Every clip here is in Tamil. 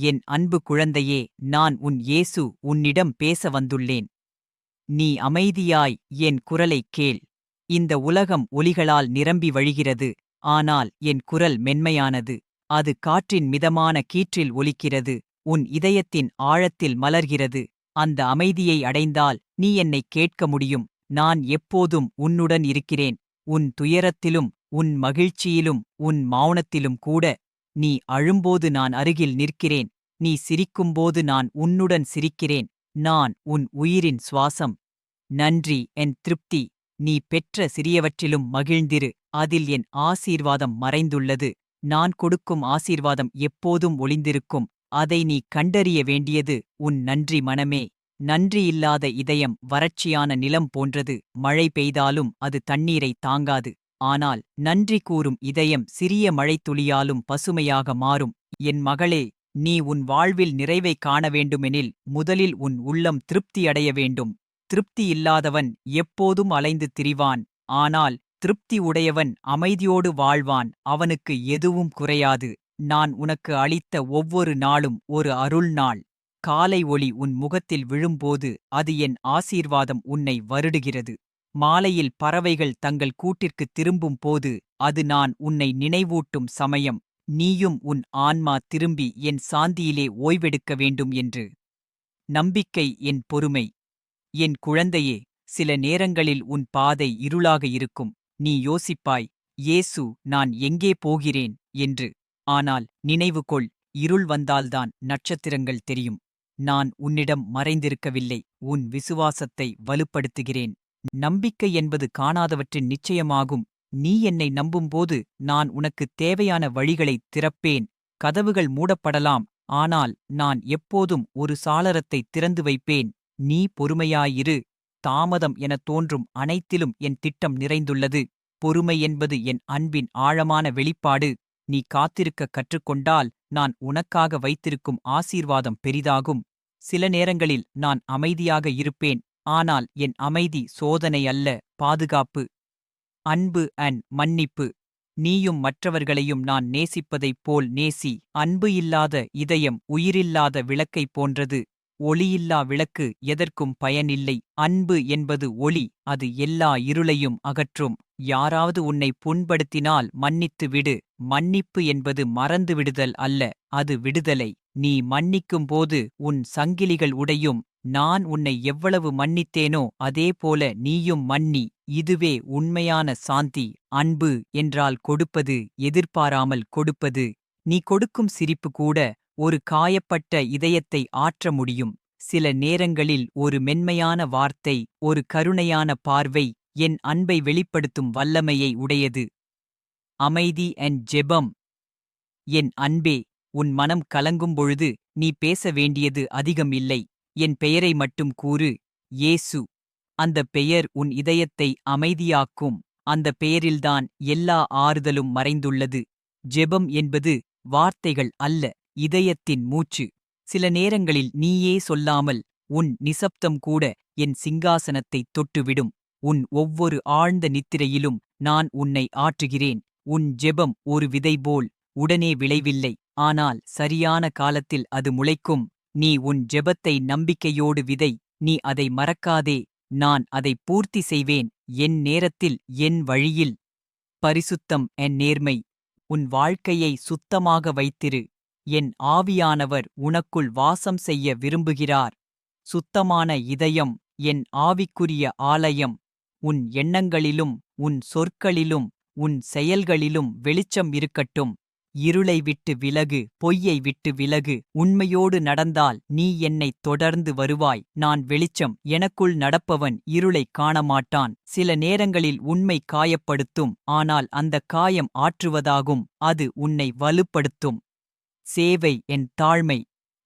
என் அன்பு குழந்தையே நான் உன் இயேசு உன்னிடம் பேச வந்துள்ளேன். நீ அமைதியாய் என் குரலைக் கேள். இந்த உலகம் ஒலிகளால் நிரம்பி வழிகிறது ஆனால் என் குரல் மென்மையானது. அது காற்றின் மிதமான கீற்றில் ஒலிக்கிறது உன் இதயத்தின் ஆழத்தில் மலர்கிறது. அந்த அமைதியை அடைந்தால் நீ என்னைக் கேட்க முடியும். நான் எப்போதும் உன்னுடன் இருக்கிறேன். உன் துயரத்திலும் உன் மகிழ்ச்சியிலும் உன் மௌனத்திலும் கூட நீ அழும்போது நான் அருகில் நிற்கிறேன். நீ சிரிக்கும்போது நான் உன்னுடன் சிரிக்கிறேன். நான் உன் உயிரின் சுவாசம். நன்றி என் திருப்தி. நீ பெற்ற சிறியவற்றிலும் மகிழ்ந்திரு. அதில் என் ஆசீர்வாதம் மறைந்துள்ளது. நான் கொடுக்கும் ஆசீர்வாதம் எப்போதும் ஒளிந்திருக்கும். அதை நீ கண்டறிய வேண்டியது உன் நன்றி மனமே. நன்றியில்லாத இதயம் வறட்சியான நிலம் போன்றது. மழை பெய்தாலும் அது தண்ணீரை தாங்காது. ஆனால் நன்றி கூறும் இதயம் சிறிய மழைத்துளியாலும் பசுமையாக மாறும். என் மகளே நீ உன் வாழ்வில் நிறைவை காண வேண்டுமெனில் முதலில் உன் உள்ளம் திருப்தியடைய வேண்டும். திருப்தி இல்லாதவன் எப்போதும் அலைந்து திரிவான். ஆனால் திருப்தி உடையவன் அமைதியோடு வாழ்வான். அவனுக்கு எதுவும் குறையாது. நான் உனக்கு அளித்த ஒவ்வொரு நாளும் ஒரு அருள் நாள். காலை ஒளி உன் முகத்தில் விழும்போது அது என் ஆசீர்வாதம் உன்னை வருடுகிறது. மாலையில் பறவைகள் தங்கள் கூட்டிற்கு திரும்பும் போது அது நான் உன்னை நினைவூட்டும் சமயம். நீயும் உன் ஆன்மா திரும்பி என் சாந்தியிலே ஓய்வெடுக்க வேண்டும் என்று. நம்பிக்கை என் பொறுமை. என் குழந்தையே சில நேரங்களில் உன் பாதை இருளாக இருக்கும். நீ யோசிப்பாய் இயேசு நான் எங்கே போகிறேன்? என்று. ஆனால் நினைவு கொள் இருள் வந்தால்தான் நட்சத்திரங்கள் தெரியும். நான் உன்னிடம் மறைந்திருக்கவில்லை. உன் விசுவாசத்தை வலுப்படுத்துகிறேன். நம்பிக்கை என்பது காணாதவற்றின் நிச்சயமாகும். நீ என்னை நம்பும்போது நான் உனக்கு தேவையான வழிகளைத் திறப்பேன். கதவுகள் மூடப்படலாம். ஆனால் நான் எப்போதும் ஒரு சாளரத்தை திறந்து வைப்பேன். நீ பொறுமையாயிரு. தாமதம் எனத் தோன்றும் அனைத்திலும் என் திட்டம் நிறைந்துள்ளது. பொறுமை என்பது என் அன்பின் ஆழமான வெளிப்பாடு. நீ காத்திருக்க கற்றுக்கொண்டால் நான் உனக்காக வைத்திருக்கும் ஆசீர்வாதம் பெரிதாகும். சில நேரங்களில் நான் அமைதியாக இருப்பேன். ஆனால் என் அமைதி சோதனை அல்ல பாதுகாப்பு. அன்பு அண்ட் மன்னிப்பு. நீயும் மற்றவர்களையும் நான் நேசிப்பதைப் போல் நேசி. அன்பு இல்லாத இதயம் உயிரில்லாத விளக்கைப் போன்றது. ஒளியில்லா விளக்கு எதற்கும் பயனில்லை. அன்பு என்பது ஒளி அது எல்லா இருளையும் அகற்றும். யாராவது உன்னை புண்படுத்தினால் மன்னித்து விடு. மன்னிப்பு என்பது மறந்து விடுதல் அல்ல அது விடுதலை. நீ மன்னிக்கும்போது உன் சங்கிலிகள் உடையும். நான் உன்னை எவ்வளவு மன்னித்தேனோ அதேபோல நீயும் மன்னி. இதுவே உண்மையான சாந்தி. அன்பு என்றால் கொடுப்பது எதிர்பாராமல் கொடுப்பது. நீ கொடுக்கும் சிரிப்பு கூட ஒரு காயப்பட்ட இதயத்தை ஆற்ற முடியும். சில நேரங்களில் ஒரு மென்மையான வார்த்தை ஒரு கருணையான பார்வை என் அன்பை வெளிப்படுத்தும் வல்லமையை உடையது. அமைதி அண்ட் ஜெபம். என் அன்பே உன் மனம் கலங்கும் பொழுது நீ பேச வேண்டியது அதிகம் இல்லை. என் பெயரை மட்டும் கூறு ஏசு. அந்த பெயர் உன் இதயத்தை அமைதியாக்கும். அந்த பெயரில்தான் எல்லா ஆறுதலும் மறைந்துள்ளது. ஜெபம் என்பது வார்த்தைகள் அல்ல இதயத்தின் மூச்சு. சில நேரங்களில் நீயே சொல்லாமல் உன் நிசப்தம் கூட என் சிங்காசனத்தைத் தொட்டுவிடும். உன் ஒவ்வொரு ஆழ்ந்த நித்திரையிலும் நான் உன்னை ஆற்றுகிறேன். உன் ஜெபம் ஒரு விதை போல் உடனே விளைவில்லை. ஆனால் சரியான காலத்தில் அது முளைக்கும். நீ உன் ஜெபத்தை நம்பிக்கையோடு விதை. நீ அதை மறக்காதே. நான் அதை பூர்த்தி செய்வேன். என் நேரத்தில் என் வழியில். பரிசுத்தம் என் நேர்மை. உன் வாழ்க்கையை சுத்தமாக வைத்திரு. என் ஆவியானவர் உனக்குள் வாசம் செய்ய விரும்புகிறார். சுத்தமான இதயம் என் ஆவிக்குரிய ஆலயம். உன் எண்ணங்களிலும் உன் சொற்களிலும் உன் செயல்களிலும் வெளிச்சம் இருக்கட்டும். இருளை விட்டு விலகு பொய்யை விட்டு விலகு உண்மையோடு நடந்தால் நீ என்னைத் தொடர்ந்து வருவாய். நான் வெளிச்சம் எனக்குள் நடப்பவன் இருளைக் காணமாட்டான். சில நேரங்களில் உண்மை காயப்படுத்தும் ஆனால் அந்தக் காயம் ஆற்றுவதாகும் அது உன்னை வலுப்படுத்தும். சேவை என் தாழ்மை.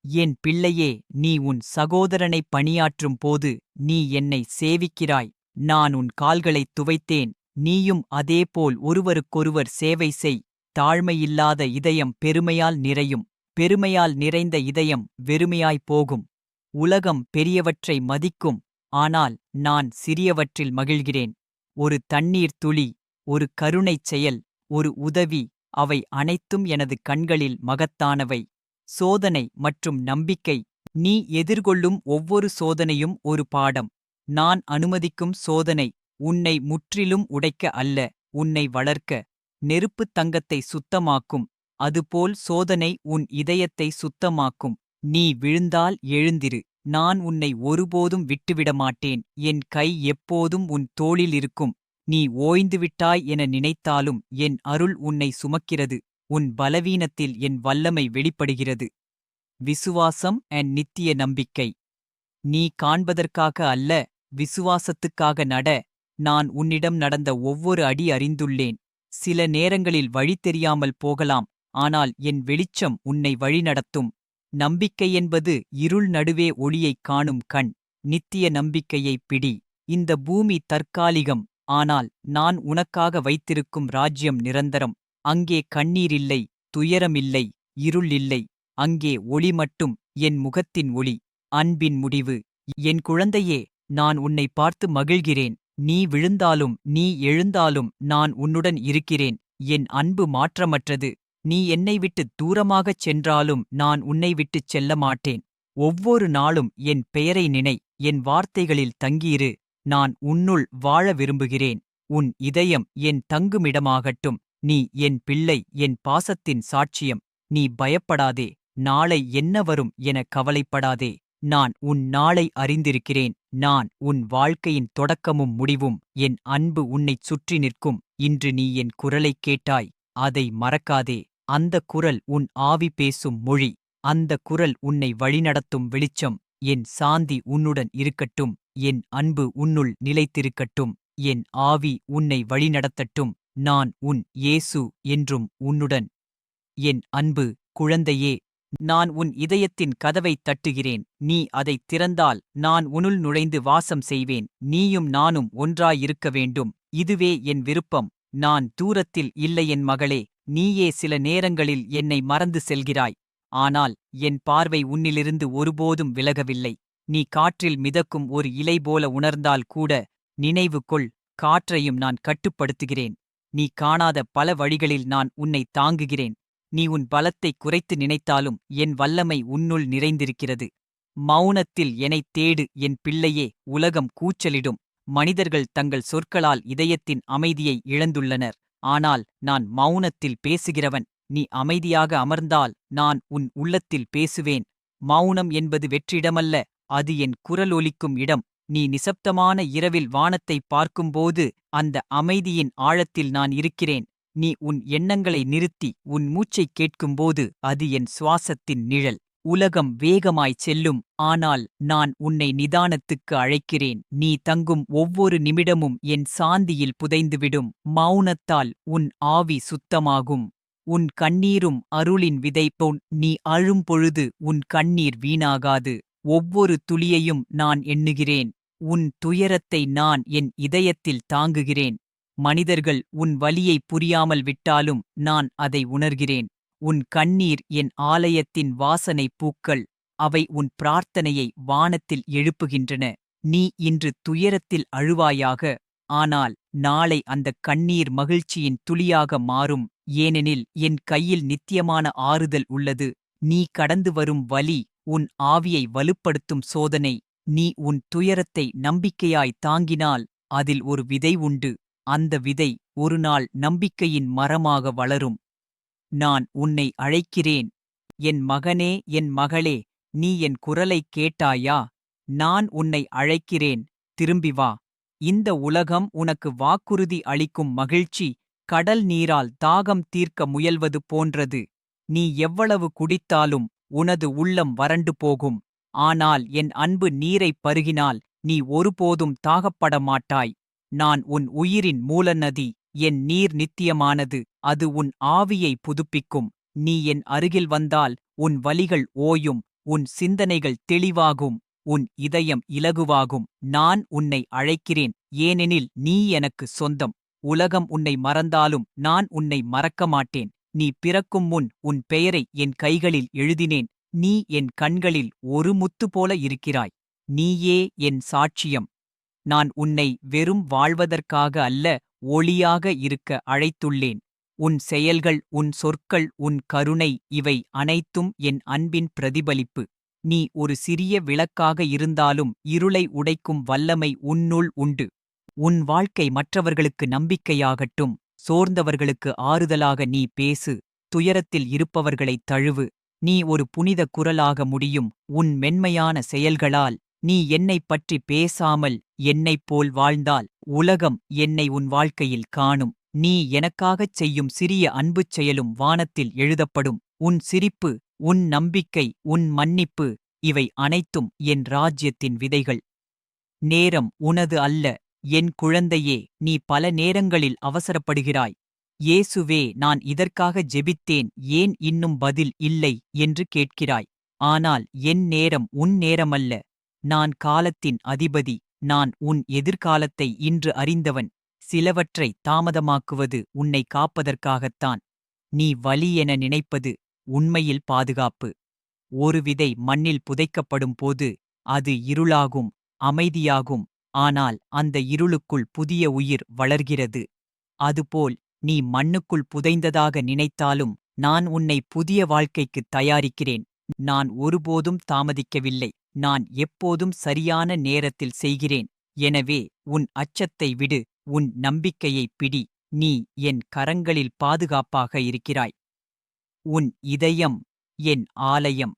என் பிள்ளையே நீ உன் சகோதரனைப் பணியாற்றும் போது நீ என்னை சேவிக்கிறாய். நான் உன் கால்களைத் துவைத்தேன் நீயும் அதேபோல் ஒருவருக்கொருவர் சேவை செய். தாழ்மையில்லாத இதயம் பெருமையால் நிறையும் பெருமையால் நிறைந்த இதயம் வெறுமையாய் போகும். உலகம் பெரியவற்றை மதிக்கும் ஆனால் நான் சிறியவற்றில் மகிழ்கிறேன். ஒரு தண்ணீர் துளி ஒரு கருணைச் செயல் ஒரு உதவி அவை அனைத்தும் எனது கண்களில் மகத்தானவை. சோதனை மற்றும் நம்பிக்கை நீ எதிர்கொள்ளும் ஒவ்வொரு சோதனையும் ஒரு பாடம். நான் அனுமதிக்கும் சோதனை உன்னை முற்றிலும் உடைக்க அல்ல உன்னை வளர்க்க. நெருப்புத் தங்கத்தை சுத்தமாக்கும் அதுபோல் சோதனை உன் இதயத்தை சுத்தமாக்கும். நீ விழுந்தால் எழுந்திரு நான் உன்னை ஒருபோதும் விட்டுவிடமாட்டேன் என் கை எப்போதும் உன் தோளில் இருக்கும். நீ ஓய்ந்துவிட்டாய் என நினைத்தாலும் என் அருள் உன்னை சுமக்கிறது உன் பலவீனத்தில் என் வல்லமை வெளிப்படுகிறது. விசுவாசம் அண்ட் நித்திய நம்பிக்கை. நீ காண்பதற்காக அல்ல விசுவாசத்துக்காக நட நான் உன்னிடம் நடந்த ஒவ்வொரு அடி அறிந்துள்ளேன். சில நேரங்களில் வழி தெரியாமல் போகலாம் ஆனால் என் வெளிச்சம் உன்னை வழிநடத்தும் நம்பிக்கை என்பது இருள் நடுவே ஒளியைக் காணும் கண். நித்திய நம்பிக்கையைப் பிடி. இந்த பூமி தற்காலிகம் ஆனால் நான் உனக்காக வைத்திருக்கும் ராஜ்யம் நிரந்தரம். அங்கே கண்ணீரில்லை துயரமில்லை இருள் இல்லை. அங்கே ஒளி மட்டும் என் முகத்தின் ஒளி. அன்பின் முடிவு. என் குழந்தையே நான் உன்னை பார்த்து மகிழ்கிறேன். நீ விழுந்தாலும் நீ எழுந்தாலும் நான் உன்னுடன் இருக்கிறேன். என் அன்பு மாற்றமற்றது. நீ என்னை விட்டு தூரமாகச் சென்றாலும் நான் உன்னை விட்டுச் செல்ல மாட்டேன் ஒவ்வொரு நாளும் என் பெயரை நினை என் வார்த்தைகளில் தங்கியிரு. நான் உன்னுள் வாழ விரும்புகிறேன். உன் இதயம் என் தங்குமிடமாகட்டும். நீ என் பிள்ளை என் பாசத்தின் சாட்சியம். நீ பயப்படாதே. நாளை என்ன வரும் என கவலைப்படாதே. நான் உன் நாளை அறிந்திருக்கிறேன். நான் உன் வாழ்க்கையின் தொடக்கமும் முடிவும். என் அன்பு உன்னைச் சுற்றி நிற்கும். இன்று நீ என் குரலைக் கேட்டாய். அதை மறக்காதே. அந்த குரல் உன் ஆவி பேசும் மொழி. அந்த குரல் உன்னை வழிநடத்தும் வெளிச்சம். என் சாந்தி உன்னுடன் இருக்கட்டும். என் அன்பு உன்னுள் நிலைத்திருக்கட்டும். என் ஆவி உன்னை வழிநடத்தட்டும். நான் உன் இயேசு என்றும் உன்னுடன். என் அன்பு குழந்தையே நான் உன் இதயத்தின் கதவைத் தட்டுகிறேன். நீ அதைத் திறந்தால் நான் உனுள் நுழைந்து வாசம் செய்வேன். நீயும் நானும் ஒன்றாயிருக்க வேண்டும். இதுவே என் விருப்பம். நான் தூரத்தில் இல்லை என் மகளே. நீயே சில நேரங்களில் என்னை மறந்து செல்கிறாய். ஆனால் என் பார்வை உன்னிலிருந்து ஒருபோதும் விலகவில்லை. நீ காற்றில் மிதக்கும் ஒரு இலை போல உணர்ந்தால் கூட நினைவு கொள் காற்றையும் நான் கட்டுப்படுத்துகிறேன். நீ காணாத பல வழிகளில் நான் உன்னை தாங்குகிறேன். நீ உன் பலத்தைக் குறைத்து நினைத்தாலும் என் வல்லமை உன்னுள் நிறைந்திருக்கிறது. மௌனத்தில் எனைத் தேடு என் பிள்ளையே உலகம் கூச்சலிடும். மனிதர்கள் தங்கள் சொற்களால் இதயத்தின் அமைதியை இழந்துள்ளனர். ஆனால் நான் மௌனத்தில் பேசுகிறவன். நீ அமைதியாக அமர்ந்தால் நான் உன் உள்ளத்தில் பேசுவேன். மௌனம் என்பது வெற்றிடமல்ல அது என் குரல் ஒலிக்கும் இடம். நீ நிசப்தமான இரவில் வானத்தை பார்க்கும்போது அந்த அமைதியின் ஆழத்தில் நான் இருக்கிறேன். நீ உன் எண்ணங்களை நிறுத்தி உன் மூச்சைக் கேட்கும்போது அது என் சுவாசத்தின் நிழல். உலகம் வேகமாய்ச் செல்லும் ஆனால் நான் உன்னை நிதானத்துக்கு அழைக்கிறேன். நீ தங்கும் ஒவ்வொரு நிமிடமும் என் சாந்தியில் புதைந்துவிடும். மௌனத்தால் உன் ஆவி சுத்தமாகும். உன் கண்ணீரும் அருளின் விதைப்போன். நீ அழும்பொழுது உன் கண்ணீர் வீணாகாது. ஒவ்வொரு துளியையும் நான் எண்ணுகிறேன். உன் துயரத்தை நான் என் இதயத்தில் தாங்குகிறேன். மனிதர்கள் உன் வலியை புரியாமல் விட்டாலும் நான் அதை உணர்கிறேன். உன் கண்ணீர் என் ஆலயத்தின் வாசனை பூக்கள் அவை உன் பிரார்த்தனையை வானத்தில் எழுப்புகின்றன. நீ இன்று துயரத்தில் அழுவாயாக ஆனால் நாளை அந்தக் கண்ணீர் மகிழ்ச்சியின் துளியாக மாறும். ஏனெனில் என் கையில் நித்தியமான ஆறுதல் உள்ளது. நீ கடந்து வரும் வலி உன் ஆவியை வலுப்படுத்தும் சோதனை. நீ உன் துயரத்தை நம்பிக்கையாய் தாங்கினால் அதில் ஒரு விதை உண்டு. அந்த விதை ஒருநாள் நம்பிக்கையின் மரமாக வளரும். நான் உன்னை அழைக்கிறேன். என் மகனே என் மகளே நீ என் குரலைக் கேட்டாயா? நான் உன்னை அழைக்கிறேன். திரும்பி வா. இந்த உலகம் உனக்கு வாக்குறுதி அளிக்கும் மகிழ்ச்சி கடல் நீரால் தாகம் தீர்க்க முயல்வது போன்றது. நீ எவ்வளவு குடித்தாலும் உனது உள்ளம் வறண்டு போகும். ஆனால் என் அன்பு நீரைப் பருகினால் நீ ஒருபோதும் தாகப்பட மாட்டாய் நான் உன் உயிரின் மூலநதி என் நீர் நித்தியமானது அது உன் ஆவியை புதுப்பிக்கும். நீ என் அருகில் வந்தால் உன் வலிகள் ஓயும் உன் சிந்தனைகள் தெளிவாகும் உன் இதயம் இலகுவாகும். நான் உன்னை அழைக்கிறேன் ஏனெனில் நீ எனக்கு சொந்தம். உலகம் உன்னை மறந்தாலும் நான் உன்னை மறக்க மாட்டேன் நீ பிறக்கும் முன் உன் பெயரை என் கைகளில் எழுதினேன். நீ என் கண்களில் ஒரு முத்து போல இருக்கிறாய். நீயே என் சாட்சியம். நான் உன்னை வெறும் வாழ்வதற்காக அல்ல ஒளியாக இருக்க அழைத்துள்ளேன். உன் செயல்கள் உன் சொற்கள் உன் கருணை இவை அனைத்தும் என் அன்பின் பிரதிபலிப்பு. நீ ஒரு சிறிய விளக்காக இருந்தாலும் இருளை உடைக்கும் வல்லமை உன்னுள் உண்டு. உன் வாழ்க்கை மற்றவர்களுக்கு நம்பிக்கையாகட்டும் சோர்ந்தவர்களுக்கு ஆறுதலாக நீ பேசு துயரத்தில் இருப்பவர்களைத் தழுவு. நீ ஒரு புனித குரலாக முடியும் உன் மென்மையான செயல்களால் நீ என்னைப் பற்றி பேசாமல் என்னைப் போல் வாழ்ந்தால் உலகம் என்னை உன் வாழ்க்கையில் காணும். நீ எனக்காகச் செய்யும் சிறிய அன்புச் செயலும் வானத்தில் எழுதப்படும். உன் சிரிப்பு உன் நம்பிக்கை உன் மன்னிப்பு இவை அனைத்தும் என் ராஜ்யத்தின் விதைகள். நேரம் உனது அல்ல என் குழந்தையே நீ பல நேரங்களில் அவசரப்படுகிறாய். இயேசுவே நான் இதற்காக ஜெபித்தேன் ஏன் இன்னும் பதில் இல்லை என்று கேட்கிறாய். ஆனால் என் நேரம் உன் நேரமல்ல. நான் காலத்தின் அதிபதி நான் உன் எதிர்காலத்தை இன்று அறிந்தவன் சிலவற்றை தாமதமாக்குவது உன்னை காப்பதற்காகத்தான். நீ வலி என நினைப்பது உண்மையில் பாதுகாப்பு. ஒரு விதை மண்ணில் புதைக்கப்படும் போது அது இருளாகும் அமைதியாகும் ஆனால் அந்த இருளுக்குள் புதிய உயிர் வளர்கிறது. அதுபோல் நீ மண்ணுக்குள் புதைந்ததாக நினைத்தாலும் நான் உன்னை புதிய வாழ்க்கைக்குத் தயாரிக்கிறேன். நான் ஒருபோதும் தாமதிக்கவில்லை. நான் எப்போதும் சரியான நேரத்தில் செய்கிறேன். எனவே உன் அச்சத்தை விடு உன் நம்பிக்கையைப் பிடி நீ என் கரங்களில் பாதுகாப்பாக இருக்கிறாய். உன் இதயம் என் ஆலயம்.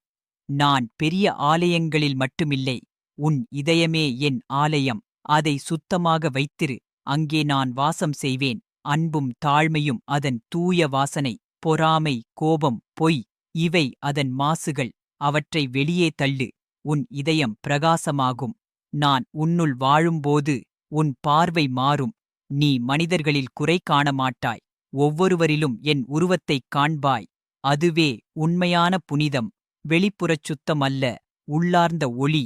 நான் பெரிய ஆலயங்களில் மட்டுமில்லை உன் இதயமே என் ஆலயம். அதை சுத்தமாக வைத்திரு அங்கே நான் வாசம் செய்வேன். அன்பும் தாழ்மையும் அதன் தூய வாசனை பொறாமை கோபம் பொய் இவை அதன் மாசுகள். அவற்றை வெளியே தள்ளு. உன் இதயம் பிரகாசமாகும். நான் உன்னுள் வாழும்போது உன் பார்வை மாறும். நீ மனிதர்களில் குறை காண மாட்டாய் ஒவ்வொருவரிலும் என் உருவத்தைக் காண்பாய். அதுவே உண்மையான புனிதம். வெளிப்புறச் சுத்தம் அல்ல உள்ளார்ந்த ஒளி.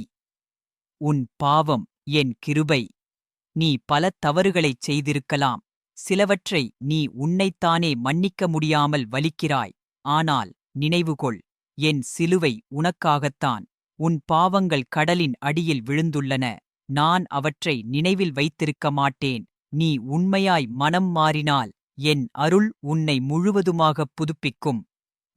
உன் பாவம் என் கிருபை. நீ பல தவறுகளைச் செய்திருக்கலாம். சிலவற்றை நீ உன்னைத்தானே மன்னிக்க முடியாமல் வலிக்கிறாய். ஆனால் நினைவுகொள். என் சிலுவை உனக்காகத்தான். உன் பாவங்கள் கடலின் அடியில் விழுந்துள்ளன. நான் அவற்றை நினைவில் வைத்திருக்க மாட்டேன். நீ உண்மையாய் மனம் மாறினால் என் அருள் உன்னை முழுவதுமாகப் புதுப்பிக்கும்.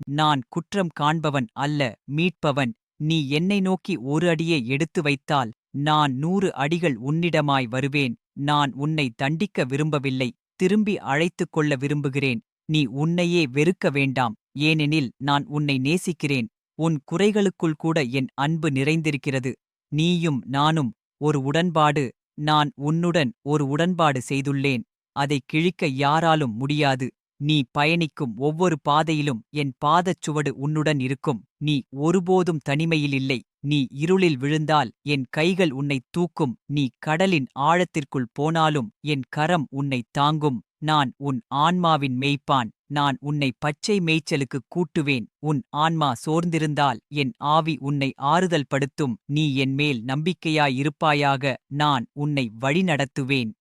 நான் குற்றம் காண்பவன் அல்ல மீட்பவன். நீ என்னை நோக்கி ஒரு அடியே எடுத்து வைத்தால் நான் நூறு அடிகள் உன்னிடமாய் வருவேன். நான் உன்னை தண்டிக்க விரும்பவில்லை திரும்பி அழைத்துக் கொள்ள விரும்புகிறேன். நீ உன்னையே வெறுக்க வேண்டாம் ஏனெனில் நான் உன்னை நேசிக்கிறேன். உன் குறைகளுக்குள் கூட என் அன்பு நிறைந்திருக்கிறது. நீயும் நானும் ஒரு உடன்பாடு நான் உன்னுடன் ஒரு உடன்பாடு செய்துள்ளேன். அதை கிழிக்க யாராலும் முடியாது. நீ பயணிக்கும் ஒவ்வொரு பாதையிலும் என் பாதச் சுவடு உன்னுடன் இருக்கும். நீ ஒருபோதும் தனிமையில் இல்லை நீ இருளில் விழுந்தால் என் கைகள் உன்னைத் தூக்கும். நீ கடலின் ஆழத்திற்குள் போனாலும் என் கரம் உன்னைத் தாங்கும். நான் உன் ஆன்மாவின் மேய்ப்பான். நான் உன்னை பச்சை மேய்ச்சலுக்குக் கூட்டுவேன். உன் ஆன்மா சோர்ந்திருந்தால் என் ஆவி உன்னை ஆறுதல் படுத்தும். நீ என்மேல் நம்பிக்கையாயிருப்பாயாக. நான் உன்னை வழிநடத்துவேன்.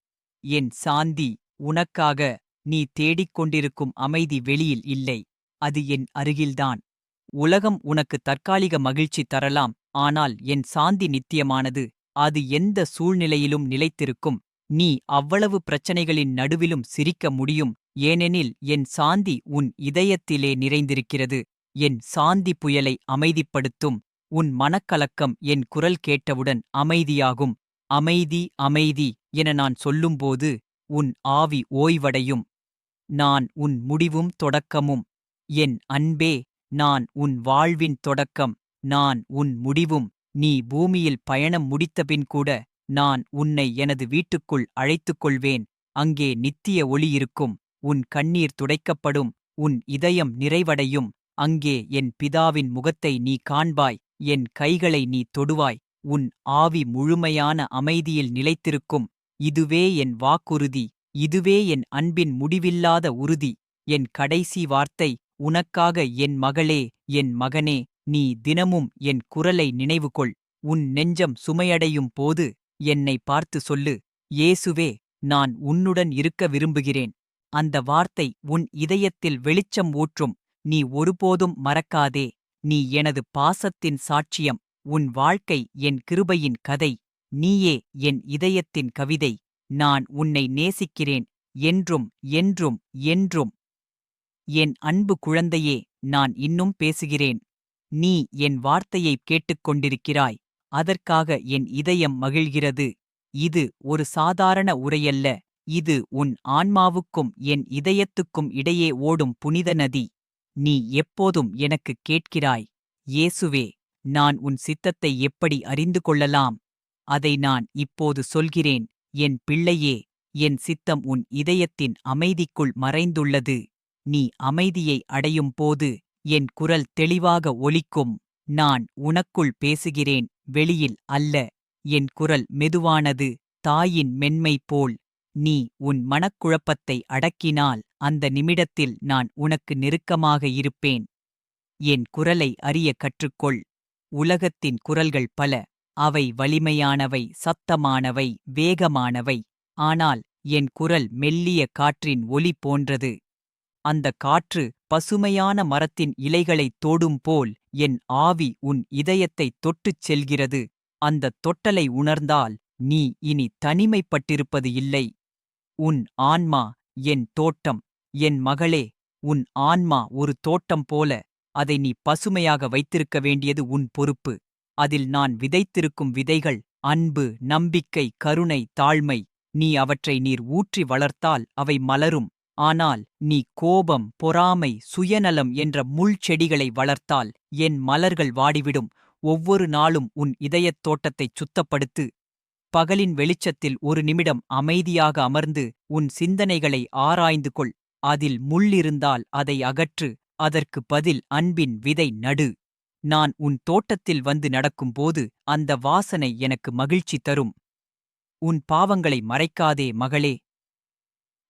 என் சாந்தி உனக்காக. நீ தேடிக் கொண்டிருக்கும் அமைதி வெளியில் இல்லை. அது என் அருகில்தான். உலகம் உனக்கு தற்காலிக மகிழ்ச்சி தரலாம். ஆனால் என் சாந்தி நித்தியமானது. அது எந்த சூழ்நிலையிலும் நிலைத்திருக்கும். நீ அவ்வளவு பிரச்சனைகளின் நடுவிலும் சிரிக்க முடியும். ஏனெனில் என் சாந்தி உன் இதயத்திலே நிறைந்திருக்கிறது. என் சாந்தி புயலை அமைதிப்படுத்தும். உன் மனக்கலக்கம் என் குரல் கேட்டவுடன் அமைதியாகும். அமைதி அமைதி என நான் சொல்லும்போது உன் ஆவி ஓய்வடையும். நான் உன் முடிவும் தொடக்கமும். என் அன்பே நான் உன் வாழ்வின் தொடக்கம். நான் உன் முடிவும். நீ பூமியில் பயணம் முடித்தபின் கூட நான் உன்னை எனது வீட்டுக்குள் அழைத்துக் கொள்வேன் அங்கே நித்திய ஒளி இருக்கும். உன் கண்ணீர் துடைக்கப்படும். உன் இதயம் நிறைவடையும். அங்கே என் பிதாவின் முகத்தை நீ காண்பாய். என் கைகளை நீ தொடுவாய். உன் ஆவி முழுமையான அமைதியில் நிலைத்திருக்கும். இதுவே என் வாக்குறுதி. இதுவே என் அன்பின் முடிவில்லாத உறுதி. என் கடைசி வார்த்தை உனக்காக என் மகளே என் மகனே நீ தினமும் என் குரலை நினைவுகொள். உன் நெஞ்சம் சுமையடையும் போது என்னை பார்த்து சொல்லு இயேசுவே நான் உன்னுடன் இருக்க விரும்புகிறேன். அந்த வார்த்தை உன் இதயத்தில் வெளிச்சம் ஊற்றும். நீ ஒருபோதும் மறக்காதே. நீ எனது பாசத்தின் சாட்சியம். உன் வாழ்க்கை என் கிருபையின் கதை. நீயே என் இதயத்தின் கவிதை. நான் உன்னை நேசிக்கிறேன். என்றும் என்றும் என்றும். என் அன்பு குழந்தையே நான் இன்னும் பேசுகிறேன். நீ என் வார்த்தையைக் கேட்டுக்கொண்டிருக்கிறாய். அதற்காக என் இதயம் மகிழ்கிறது. இது ஒரு சாதாரண உரையல்ல. இது உன் ஆன்மாவுக்கும் என் இதயத்துக்கும் இடையே ஓடும் புனித நதி. நீ எப்போதும் எனக்குக் கேட்கிறாய். இயேசுவே நான் உன் சித்தத்தை எப்படி அறிந்து கொள்ளலாம்? அதை நான் இப்போது சொல்கிறேன். என் பிள்ளையே என் சித்தம் உன் இதயத்தின் அமைதிக்குள் மறைந்துள்ளது. நீ அமைதியை அடையும் போது என் குரல் தெளிவாக ஒலிக்கும். நான் உனக்குள் பேசுகிறேன். வெளியில் அல்ல என் குரல் மெதுவானது தாயின் மென்மை போல். நீ உன் மனக்குழப்பத்தை அடக்கினால் அந்த நிமிடத்தில் நான் உனக்கு நெருக்கமாக இருப்பேன். என் குரலை அறிய கற்றுக்கொள். உலகத்தின் குரல்கள் பல அவை வலிமையானவை சத்தமானவை வேகமானவை. ஆனால் என் குரல் மெல்லிய காற்றின் ஒலி போன்றது. அந்த காற்று பசுமையான மரத்தின் இலைகளைத் தோடும் போல் என் ஆவி உன் இதயத்தைத் தொட்டுச் செல்கிறது. அந்தத் தொட்டலை உணர்ந்தால் நீ இனி தனிமைப்பட்டிருப்பது இல்லை. உன் ஆன்மா என் தோட்டம். என் மகளே உன் ஆன்மா ஒரு தோட்டம் போல. அதை நீ பசுமையாக வைத்திருக்க வேண்டியது உன் பொறுப்பு. அதில் நான் விதைத்திருக்கும் விதைகள் அன்பு நம்பிக்கை கருணை தாழ்மை நீ அவற்றை நீர் ஊற்றி வளர்த்தால் அவை மலரும். ஆனால் நீ கோபம் பொறாமை சுயநலம் என்ற முள் செடிகளை வளர்த்தால் என் மலர்கள் வாடிவிடும். ஒவ்வொரு நாளும் உன் இதயத் தோட்டத்தைச் சுத்தப்படுத்து. பகலின் வெளிச்சத்தில் ஒரு நிமிடம் அமைதியாக அமர்ந்து உன் சிந்தனைகளை ஆராய்ந்து கொள். அதில் முள் இருந்தால் அதை அகற்று அதற்கு பதில் அன்பின் விதை நடு. நான் உன் தோட்டத்தில் வந்து நடக்கும்போது அந்த வாசனை எனக்கு மகிழ்ச்சி தரும். உன் பாவங்களை மறைக்காதே மகளே.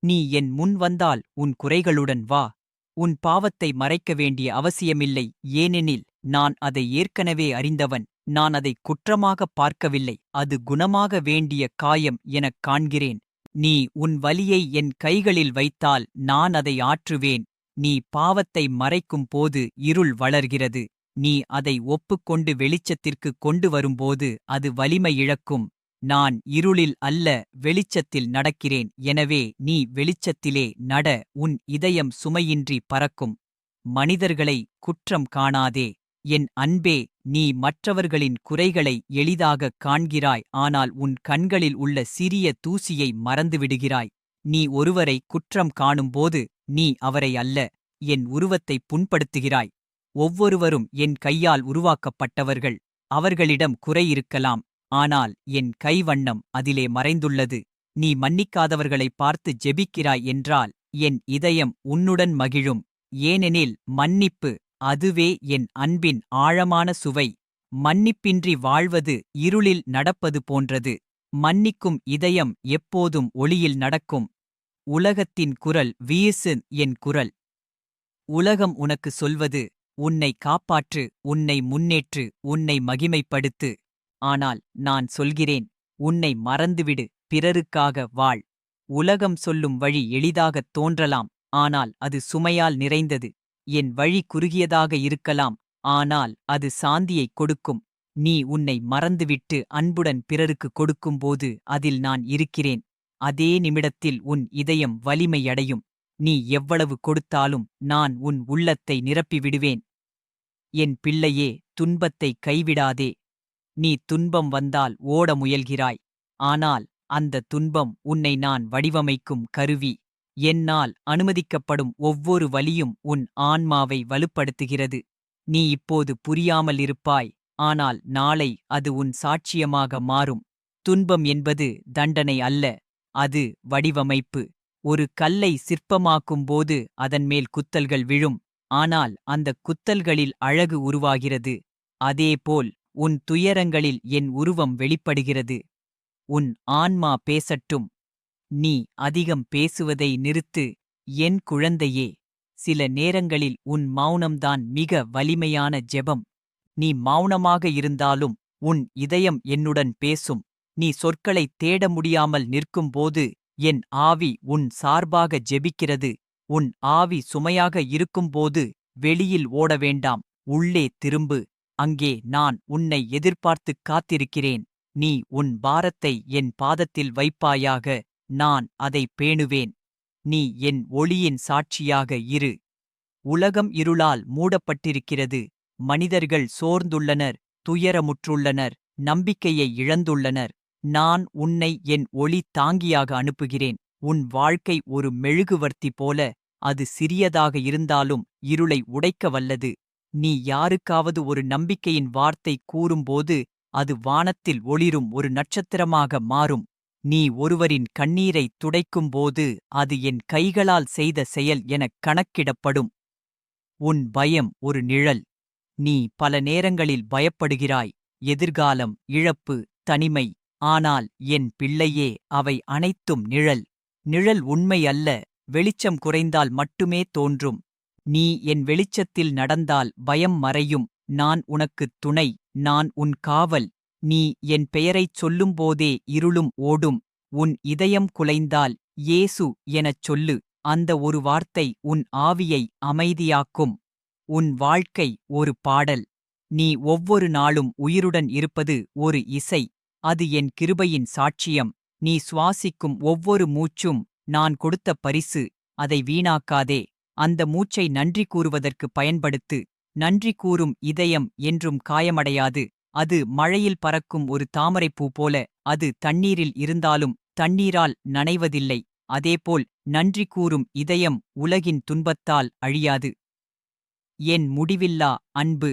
நீ என் முன் வந்தால் உன் குறைகளுடன் வா. உன் பாவத்தை மறைக்க வேண்டிய அவசியமில்லை. ஏனெனில் நான் அதை ஏற்கனவே அறிந்தவன். நான் அதை குற்றமாகப் பார்க்கவில்லை. அது குணமாக வேண்டிய காயம் எனக் காண்கிறேன். நீ உன் வலியை என் கைகளில் வைத்தால் நான் அதை ஆற்றுவேன். நீ பாவத்தை மறைக்கும் போது இருள் வளர்கிறது. நீ அதை ஒப்புக்கொண்டு வெளிச்சத்திற்குக் கொண்டு வரும்போது அது வலிமை இழக்கும். நான் இருளில் அல்ல வெளிச்சத்தில் நடக்கிறேன். எனவே நீ வெளிச்சத்திலே நட உன் இதயம் சுமையின்றி பறக்கும். மனிதர்களை குற்றம் காணாதே. என் அன்பே நீ மற்றவர்களின் குறைகளை எளிதாகக் காண்கிறாய். ஆனால் உன் கண்களில் உள்ள சிறிய தூசியை மறந்துவிடுகிறாய். நீ ஒருவரை குற்றம் காணும்போது நீ அவரை அல்ல என் உருவத்தை புண்படுத்துகிறாய். ஒவ்வொருவரும் என் கையால் உருவாக்கப்பட்டவர்கள். அவர்களிடம் குறையிருக்கலாம் ஆனால் என் கைவண்ணம் அதிலே மறைந்துள்ளது. நீ மன்னிக்காதவர்களைப் பார்த்து ஜெபிக்கிறாய் என்றால் என் இதயம் உன்னுடன் மகிழும். ஏனெனில் மன்னிப்பு அதுவே என் அன்பின் ஆழமான சுவை. மன்னிப்பின்றி வாழ்வது இருளில் நடப்பது போன்றது. மன்னிக்கும் இதயம் எப்போதும் ஒளியில் நடக்கும். உலகத்தின் குரல் வீசு என் குரல். உலகம் உனக்கு சொல்வது உன்னை காப்பாற்று உன்னை முன்னேற்று உன்னை மகிமைப்படுத்து. ஆனால் நான் சொல்கிறேன் உன்னை மறந்துவிடு பிறருக்காக வாழ். உலகம் சொல்லும் வழி எளிதாகத் தோன்றலாம் ஆனால் அது சுமையால் நிறைந்தது. என் வழி குறுகியதாக இருக்கலாம் ஆனால் அது சாந்தியைக் கொடுக்கும். நீ உன்னை மறந்துவிட்டு அன்புடன் பிறருக்கு கொடுக்கும்போது அதில் நான் இருக்கிறேன். அதே நிமிடத்தில் உன் இதயம் வலிமையடையும். நீ எவ்வளவு கொடுத்தாலும் நான் உன் உள்ளத்தை நிரப்பிவிடுவேன். என் பிள்ளையே துன்பத்தை கைவிடாதே. நீ துன்பம் வந்தால் ஓட முயல்கிறாய். ஆனால் அந்த துன்பம் உன்னை நான் வடிவமைக்கும் கருவி. என்னால் அனுமதிக்கப்படும் ஒவ்வொரு வலியும் உன் ஆன்மாவை வலுப்படுத்துகிறது. நீ இப்போது புரியாமல் இருப்பாய். ஆனால் நாளை அது உன் சாட்சியமாக மாறும். துன்பம் என்பது தண்டனை அல்ல அது வடிவமைப்பு. ஒரு கல்லை சிற்பமாக்கும்போது அதன்மேல் குத்தல்கள் விழும். ஆனால் அந்த குத்தல்களில் அழகு உருவாகிறது. அதேபோல் உன் துயரங்களில் என் உருவம் வெளிப்படுகிறது. உன் ஆன்மா பேசட்டும். நீ அதிகம் பேசுவதை நிறுத்து என் குழந்தையே. சில நேரங்களில் உன் மௌனம்தான் மிக வலிமையான ஜெபம். நீ மௌனமாக இருந்தாலும் உன் இதயம் என்னுடன் பேசும். நீ சொற்களைத் தேட முடியாமல் நிற்கும்போது என் ஆவி உன் சார்பாக ஜெபிக்கிறது. உன் ஆவி சுமையாக இருக்கும்போது வெளியில் ஓட வேண்டாம். உள்ளே திரும்பு. அங்கே நான் உன்னை எதிர்பார்த்துக் காத்திருக்கிறேன். நீ உன் பாரத்தை என் பாதத்தில் வைப்பாயாக. நான் அதை பேணுவேன். நீ என் ஒளியின் சாட்சியாக இரு. உலகம் இருளால் மூடப்பட்டிருக்கிறது. மனிதர்கள் சோர்ந்துள்ளனர் துயரமுற்றுள்ளனர் நம்பிக்கையை இழந்துள்ளனர். நான் உன்னை என் ஒளி தாங்கியாக அனுப்புகிறேன். உன் வாழ்க்கை ஒரு மெழுகுவர்த்தி போல அது சிறியதாக இருந்தாலும் இருளை உடைக்க வல்லது. நீ யாருக்காவது ஒரு நம்பிக்கையின் வார்த்தை கூறும்போது அது வானத்தில் ஒளிரும் ஒரு நட்சத்திரமாக மாறும். நீ ஒருவரின் கண்ணீரை துடைக்கும்போது அது என் கைகளால் செய்த செயல் எனக் கணக்கிடப்படும். உன் பயம் ஒரு நிழல். நீ பல நேரங்களில் பயப்படுகிறாய். எதிர்காலம் இழப்பு தனிமை ஆனால் என் பிள்ளையே அவை அனைத்தும் நிழல். நிழல் உண்மை அல்ல வெளிச்சம் குறைந்தால் மட்டுமே தோன்றும். நீ என் வெளிச்சத்தில் நடந்தால் பயம் மறையும். நான் உனக்குத் துணை நான் உன் காவல். நீ என் பெயரைச் சொல்லும்போதே இருளும் ஓடும். உன் இதயம் குலைந்தால் ஏசு எனச் சொல்லு. அந்த ஒரு வார்த்தை உன் ஆவியை அமைதியாக்கும். உன் வாழ்க்கை ஒரு பாடல். நீ ஒவ்வொரு நாளும் உயிருடன் இருப்பது ஒரு இசை. அது என் கிருபையின் சாட்சியம். நீ சுவாசிக்கும் ஒவ்வொரு மூச்சும் நான் கொடுத்த பரிசு. அதை வீணாக்காதே. அந்த மூச்சை நன்றி கூறுவதற்கு பயன்படுத்து நன்றி கூறும் இதயம் என்றும் காயமடையாது அது மழையில் பறக்கும் ஒரு தாமரைப்பூ போல அது தண்ணீரில் இருந்தாலும் தண்ணீரால் நனைவதில்லை அதேபோல் நன்றி கூறும் இதயம் உலகின் துன்பத்தால் அழியாது. என் முடிவில்லா அன்பு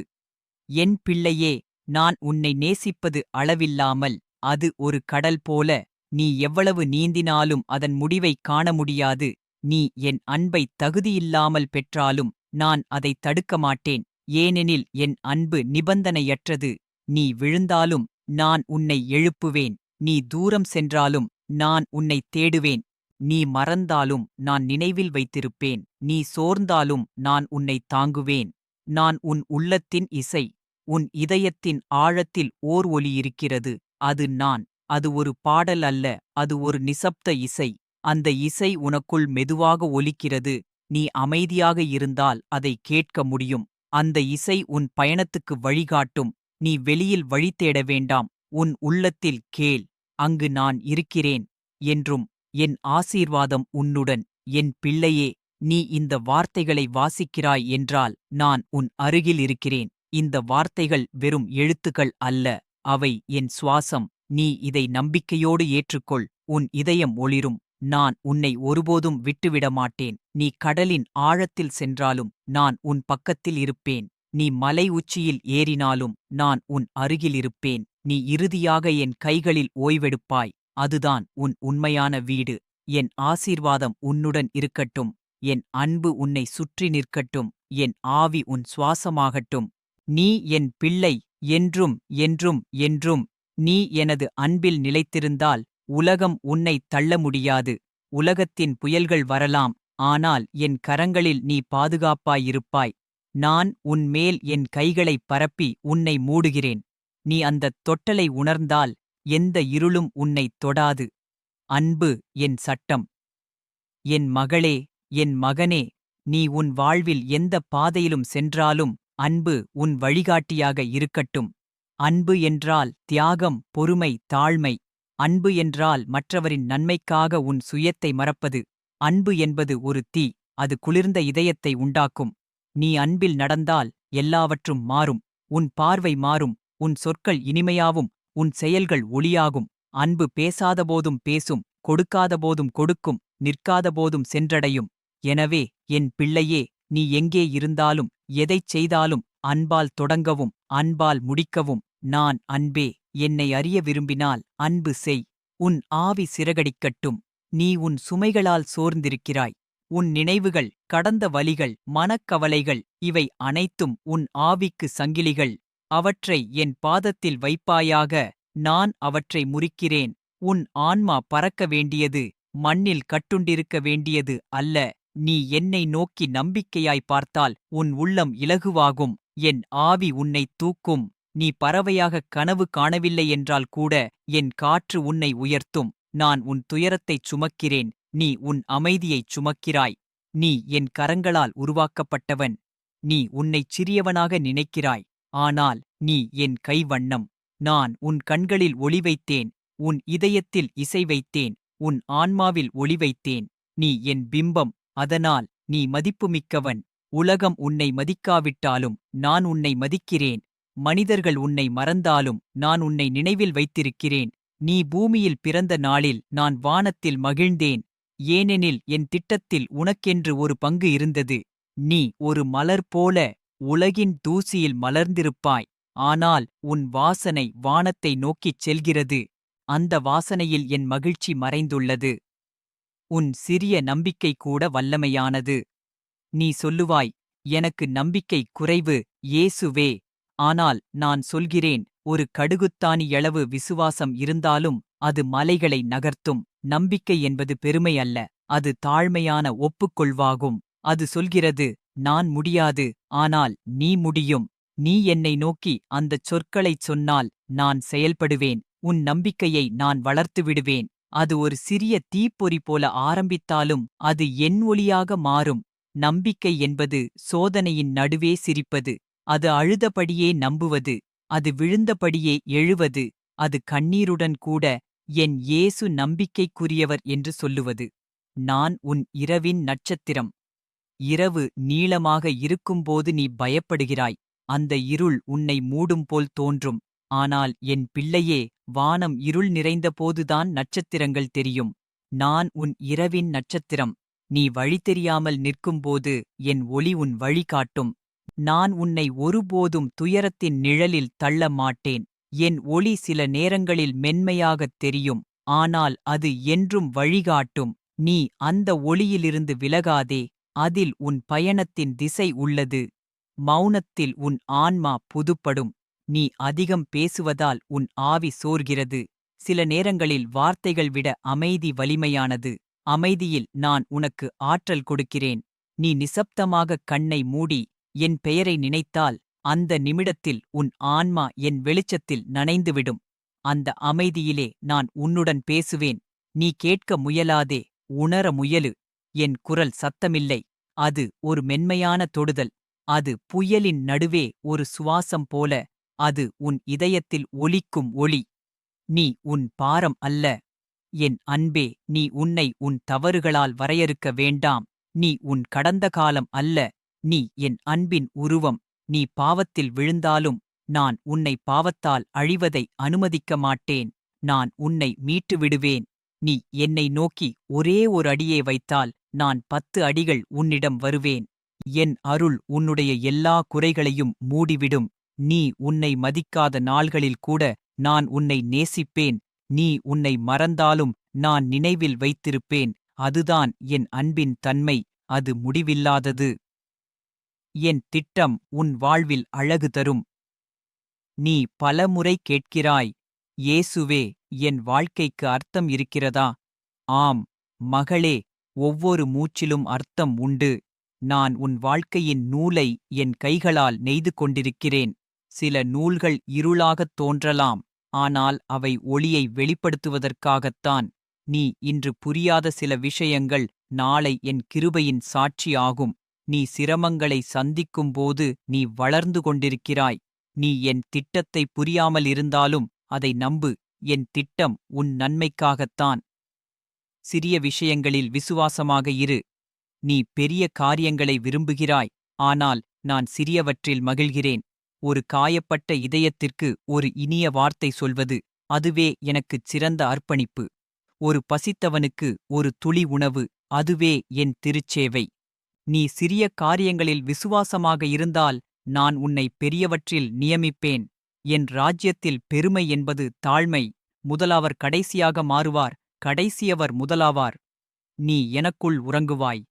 என் பிள்ளையே நான் உன்னை நேசிப்பது அளவில்லாமல் அது ஒரு கடல் போல நீ எவ்வளவு நீந்தினாலும் அதன் முடிவைக் காண முடியாது நீ என் அன்பை தகுதியில்லாமல் பெற்றாலும் நான் அதை தடுக்க மாட்டேன். ஏனெனில் என் அன்பு நிபந்தனையற்றது. நீ விழுந்தாலும் நான் உன்னை எழுப்புவேன். நீ தூரம் சென்றாலும் நான் உன்னை தேடுவேன். நீ மறந்தாலும் நான் நினைவில் வைத்திருப்பேன். நீ சோர்ந்தாலும் நான் உன்னை தாங்குவேன். நான் உன் உள்ளத்தின் இசை உன் இதயத்தின் ஆழத்தில் ஓர் ஒலி இருக்கிறது. அது நான். அது ஒரு பாடல் அல்ல. அது ஒரு நிசப்த இசை. அந்த இசை உனக்குள் மெதுவாக ஒலிக்கிறது நீ அமைதியாக இருந்தால் அதை கேட்க முடியும். அந்த இசை உன் பயணத்துக்கு வழிகாட்டும் நீ வெளியில் வழி தேட வேண்டாம் உன் உள்ளத்தில் கேள் அங்கு நான் இருக்கிறேன் என்றும் என் ஆசீர்வாதம் உன்னுடன் என் பிள்ளையே நீ இந்த வார்த்தைகளை வாசிக்கிறாய் என்றால் நான் உன் அருகில் இருக்கிறேன். இந்த வார்த்தைகள் வெறும் எழுத்துக்கள் அல்ல அவை என் சுவாசம் நீ இதை நம்பிக்கையோடு ஏற்றுக்கொள் உன் இதயம் ஒளிரும். நான் உன்னை ஒருபோதும் விட்டுவிட மாட்டேன் நீ கடலின் ஆழத்தில் சென்றாலும் நான் உன் பக்கத்தில் இருப்பேன். நீ மலை உச்சியில் ஏறினாலும் நான் உன் அருகில் இருப்பேன். நீ இறுதியாக என் கைகளில் ஓய்வெடுப்பாய். அதுதான் உன் உண்மையான வீடு. என் ஆசீர்வாதம் உன்னுடன் இருக்கட்டும். என் அன்பு உன்னை சுற்றி நிற்கட்டும். என் ஆவி உன் சுவாசமாகட்டும். நீ என் பிள்ளை என்றும் என்றும் என்றும். நீ எனது அன்பில் நிலைத்திருந்தால் உலகம் உன்னை தள்ள முடியாது. உலகத்தின் புயல்கள் வரலாம். ஆனால் என் கரங்களில் நீ பாதுகாப்பாயிருப்பாய். நான் உன் மேல் என் கைகளைப் பரப்பி உன்னை மூடுகிறேன். நீ அந்தத் தொட்டலை உணர்ந்தால் எந்த இருளும் உன்னைத் தொடாது. அன்பு என் சட்டம். என் மகளே என் மகனே நீ உன் வாழ்வில் எந்த பாதையிலும் சென்றாலும் அன்பு உன் வழிகாட்டியாக இருக்கட்டும். அன்பு என்றால் தியாகம் பொறுமை தாழ்மை. அன்பு என்றால் மற்றவரின் நன்மைக்காக உன் சுயத்தை மறப்பது. அன்பு என்பது ஒரு தீ அது குளிர்ந்த இதயத்தை உண்டாக்கும். நீ அன்பில் நடந்தால் எல்லாவற்றும் மாறும். உன் பார்வை மாறும் உன் சொற்கள் இனிமையாவும் உன் செயல்கள் ஒளியாகும். அன்பு பேசாதபோதும் பேசும் கொடுக்காதபோதும் கொடுக்கும் நிற்காதபோதும் சென்றடையும். எனவே என் பிள்ளையே நீ எங்கே இருந்தாலும் எதைச் செய்தாலும் அன்பால் தொடங்கவும் அன்பால் முடிக்கவும் நான் அன்பே. என்னை அறிய விரும்பினால் அன்பு செய். உன் ஆவி சிறகடிக்கட்டும். நீ உன் சுமைகளால் சோர்ந்திருக்கிறாய். உன் நினைவுகள் கடந்த வலிகள் மனக்கவலைகள் இவை அனைத்தும் உன் ஆவிக்கு சங்கிலிகள். அவற்றை என் பாதத்தில் வைப்பாயாக நான் அவற்றை முறிக்கிறேன். உன் ஆன்மா பறக்க வேண்டியது மண்ணில் கட்டுண்டிருக்க வேண்டியது அல்ல. நீ என்னை நோக்கி நம்பிக்கையாய் பார்த்தால் உன் உள்ளம் இலகுவாகும். என் ஆவி உன்னைத் தூக்கும். நீ பறவையாகக் கனவு காணவில்லை என்றால் கூட என் காற்று உன்னை உயர்த்தும். நான் உன் துயரத்தைச் சுமக்கிறேன். நீ உன் அமைதியைச் சுமக்கிறாய். நீ என் கரங்களால் உருவாக்கப்பட்டவன். நீ உன்னைச் சிறியவனாக நினைக்கிறாய். ஆனால் நீ என் கைவண்ணம். நான் உன் கண்களில் ஒளி வைத்தேன். உன் இதயத்தில் இசை வைத்தேன். உன் ஆன்மாவில் ஒளி வைத்தேன். நீ என் பிம்பம். அதனால் நீ மதிப்புமிக்கவன். உலகம் உன்னை மதிக்காவிட்டாலும் நான் உன்னை மதிக்கிறேன். மனிதர்கள் உன்னை மறந்தாலும் நான் உன்னை நினைவில் வைத்திருக்கிறேன். நீ பூமியில் பிறந்த நாளில் நான் வானத்தில் மகிழ்ந்தேன். ஏனெனில் என் திட்டத்தில் உனக்கென்று ஒரு பங்கு இருந்தது. நீ ஒரு மலர் போல உலகின் தூசியில் மலர்ந்திருப்பாய். ஆனால் உன் வாசனை வானத்தை நோக்கிச் செல்கிறது. அந்த வாசனையில் என் மகிழ்ச்சி மறைந்துள்ளது. உன் சிறிய நம்பிக்கை கூட வல்லமையானது. நீ சொல்லுவாய் எனக்கு நம்பிக்கை குறைவு. ஏசுவே ஆனால் நான் சொல்கிறேன் ஒரு கடுகுத்தானி அளவு விசுவாசம் இருந்தாலும் அது மலைகளை நகர்த்தும். நம்பிக்கை என்பது பெருமை அல்ல அது தாழ்மையான ஒப்புக்கொள்வாகும். அது சொல்கிறது நான் முடியாது ஆனால் நீ முடியும். நீ என்னை நோக்கி அந்தச் சொற்களைச் சொன்னால் நான் செயல்படுவேன். உன் நம்பிக்கையை நான் வளர்த்துவிடுவேன் அது ஒரு சிறிய தீப்பொறி போல ஆரம்பித்தாலும் அது என் ஒளியாக மாறும். நம்பிக்கை என்பது சோதனையின் நடுவே சிரிப்பது. அது அழுதபடியே நம்புவது அது விழுந்தபடியே எழுவது அது கண்ணீருடன் கூட என் இயேசு நம்பிக்கைக்குரியவர் என்று சொல்லுவது. நான் உன் இரவின் நட்சத்திரம். இரவு நீளமாக இருக்கும்போது நீ பயப்படுகிறாய். அந்த இருள் உன்னை மூடும் போல் தோன்றும். ஆனால் என் பிள்ளையே வானம் இருள் நிறைந்தபோதுதான் நட்சத்திரங்கள் தெரியும். நான் உன் இரவின் நட்சத்திரம். நீ வழி தெரியாமல் நிற்கும்போது என் ஒளி உன் வழி காட்டும். நான் உன்னை ஒருபோதும் துயரத்தின் நிழலில் தள்ள மாட்டேன் என் ஒளி சில நேரங்களில் மென்மையாகத் தெரியும். ஆனால் அது என்றும் வழிகாட்டும். நீ அந்த ஒளியிலிருந்து விலகாதே. அதில் உன் பயணத்தின் திசை உள்ளது. மௌனத்தில் உன் ஆன்மா புதுப்படும். நீ அதிகம் பேசுவதால் உன் ஆவி சோர்கிறது. சில நேரங்களில் வார்த்தைகள் விட அமைதி வலிமையானது. அமைதியில் நான் உனக்கு ஆற்றல் கொடுக்கிறேன். நீ நிசப்தமாக கண்ணை மூடி என் பெயரை நினைத்தால் அந்த நிமிடத்தில் உன் ஆன்மா என் வெளிச்சத்தில் நனைந்துவிடும். அந்த அமைதியிலே நான் உன்னுடன் பேசுவேன். நீ கேட்க முயலாதே உணர முயலு. என் குரல் சத்தமில்லை. அது ஒரு மென்மையான தொடுதல். அது புயலின் நடுவே ஒரு சுவாசம் போல. அது உன் இதயத்தில் ஒலிக்கும் ஒளி. நீ உன் பாரம் அல்ல. என் அன்பே நீ உன்னை உன் தவறுகளால் வரையறுக்க வேண்டாம். நீ உன் கடந்த காலம் அல்ல. நீ என் அன்பின் உருவம். நீ பாவத்தில் விழுந்தாலும் நான் உன்னை பாவத்தால் அழிவதை அனுமதிக்க மாட்டேன். நான் உன்னை மீட்டு விடுவேன். நீ என்னை நோக்கி ஒரே ஒரு அடியே வைத்தால் நான் பத்து அடிகள் உன்னிடம் வருவேன். என் அருள் உன்னுடைய எல்லா குறைகளையும் மூடிவிடும். நீ உன்னை மதிக்காத நாள்களில் கூட நான் உன்னை நேசிப்பேன். நீ உன்னை மறந்தாலும் நான் நினைவில் வைத்திருப்பேன். அதுதான் என் அன்பின் தன்மை. அது முடிவில்லாதது. என் திட்டம் உன் வாழ்வில் அழகு தரும். நீ பலமுறை கேட்கிறாய் இயேசுவே என் வாழ்க்கைக்கு அர்த்தம் இருக்கிறதா? ஆம் மகளே ஒவ்வொரு மூச்சிலும் அர்த்தம் உண்டு. நான் உன் வாழ்க்கையின் நூலை என் கைகளால் நெய்து கொண்டிருக்கிறேன். சில நூல்கள் இருளாகத் தோன்றலாம் ஆனால் அவை ஒளியை வெளிப்படுத்துவதற்காகத்தான். நீ இன்று புரியாத சில விஷயங்கள் நாளை என் கிருபையின் சாட்சியாகும். நீ சிரமங்களை சந்திக்கும்போது நீ வளர்ந்து கொண்டிருக்கிறாய். நீ என் திட்டத்தை புரியாமல் இருந்தாலும் அதை நம்பு. என் திட்டம் உன் நன்மைக்காகத்தான். சிறிய விஷயங்களில் விசுவாசமாக இரு. நீ பெரிய காரியங்களை விரும்புகிறாய். ஆனால் நான் சிறியவற்றில் மகிழ்கிறேன். ஒரு காயப்பட்ட இதயத்திற்கு ஒரு இனிய வார்த்தை சொல்வது அதுவே எனக்குச் சிறந்த அர்ப்பணிப்பு. ஒரு பசித்தவனுக்கு ஒரு துளி உணவு அதுவே என் திருச்சேவை. நீ சிறிய காரியங்களில் விசுவாசமாக இருந்தால் நான் உன்னை பெரியவற்றில் நியமிப்பேன். என் ராஜ்யத்தில் பெருமை என்பது தாழ்மை. முதலாவர் கடைசியாக மாறுவார். கடைசியவர் முதலாவார். நீ எனக்குள் உறங்குவாய்.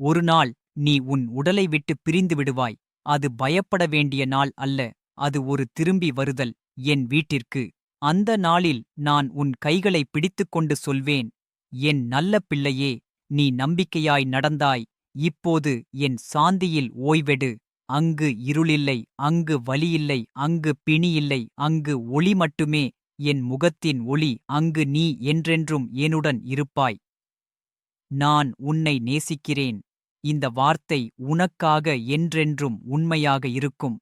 ஒரு நாள் நீ உன் உடலை விட்டு பிரிந்து விடுவாய். அது பயப்பட வேண்டிய நாள் அல்ல. அது ஒரு திரும்பி வருதல் என் வீட்டிற்கு. அந்த நாளில் நான் உன் கைகளை பிடித்துக்கொண்டு சொல்வேன். என் நல்ல பிள்ளையே நீ நம்பிக்கையாய் நடந்தாய். இப்போது என் சாந்தியில் ஓய்வெடு. அங்கு இருளில்லை அங்கு வலியில்லை அங்கு பிணியில்லை அங்கு ஒளி மட்டுமே என் முகத்தின் ஒளி அங்கு நீ என்றென்றும் என்னுடன் இருப்பாய். நான் உன்னை நேசிக்கிறேன். இந்த வார்த்தை உனக்காக என்றென்றும் உண்மையாக இருக்கும்.